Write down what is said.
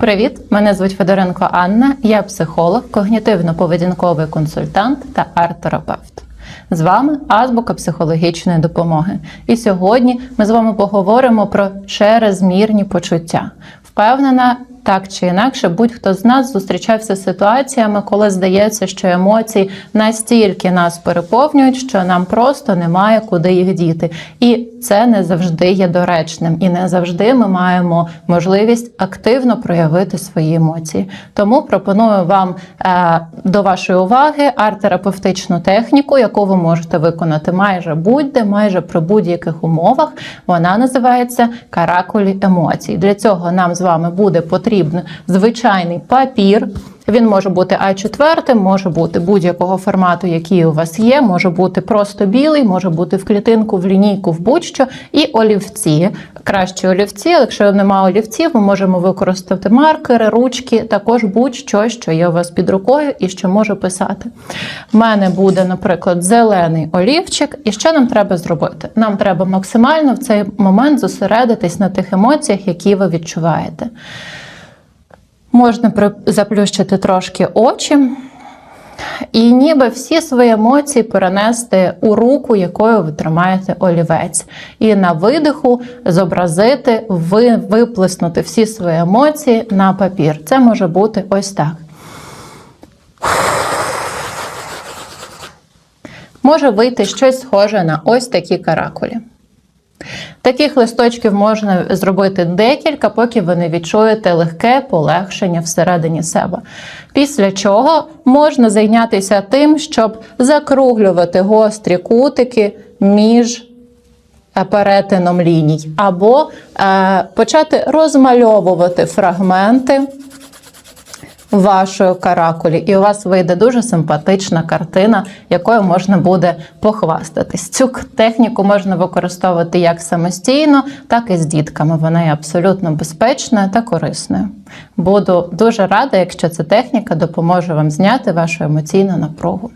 Привіт! Мене звуть Федоренко Анна. Я психолог, когнітивно-поведінковий консультант та арт-терапевт. З вами азбука психологічної допомоги. І сьогодні ми з вами поговоримо про черезмірні почуття. Впевнена, так чи інакше, будь-хто з нас зустрічався з ситуаціями, коли здається, що емоції настільки нас переповнюють, що нам просто немає куди їх діти. І це не завжди є доречним, і не завжди ми маємо можливість активно проявити свої емоції. Тому пропоную вам е, до вашої уваги арт-терапевтичну техніку, яку ви можете виконати майже будь-де, майже при будь-яких умовах. Вона називається каракулі емоцій. Для цього нам з вами буде потрібен звичайний папір. Він може бути А4, може бути будь-якого формату, який у вас є, може бути просто білий, може бути в клітинку, в лінійку, в будь-що, і олівці. Кращі олівці, якщо немає олівців, ми можемо використати маркери, ручки, також будь-що, що є у вас під рукою і що може писати. У мене буде, наприклад, зелений олівчик. І що нам треба зробити? Нам треба максимально в цей момент зосередитись на тих емоціях, які ви відчуваєте. Можна заплющити трошки очі. І ніби всі свої емоції перенести у руку, якою ви тримаєте олівець. І на видиху зобразити, ви, виплеснути всі свої емоції на папір. Це може бути ось так. Може вийти щось схоже на ось такі каракулі. Таких листочків можна зробити декілька, поки ви не відчуєте легке полегшення всередині себе. Після чого можна зайнятися тим, щоб закруглювати гострі кутики між е, перетином ліній, або е, почати розмальовувати фрагменти вашої каракулі, і у вас вийде дуже симпатична картина, якою можна буде похвастатись. Цю техніку можна використовувати як самостійно, так і з дітками. Вона є абсолютно безпечною та корисною. Буду дуже рада, якщо ця техніка допоможе вам зняти вашу емоційну напругу.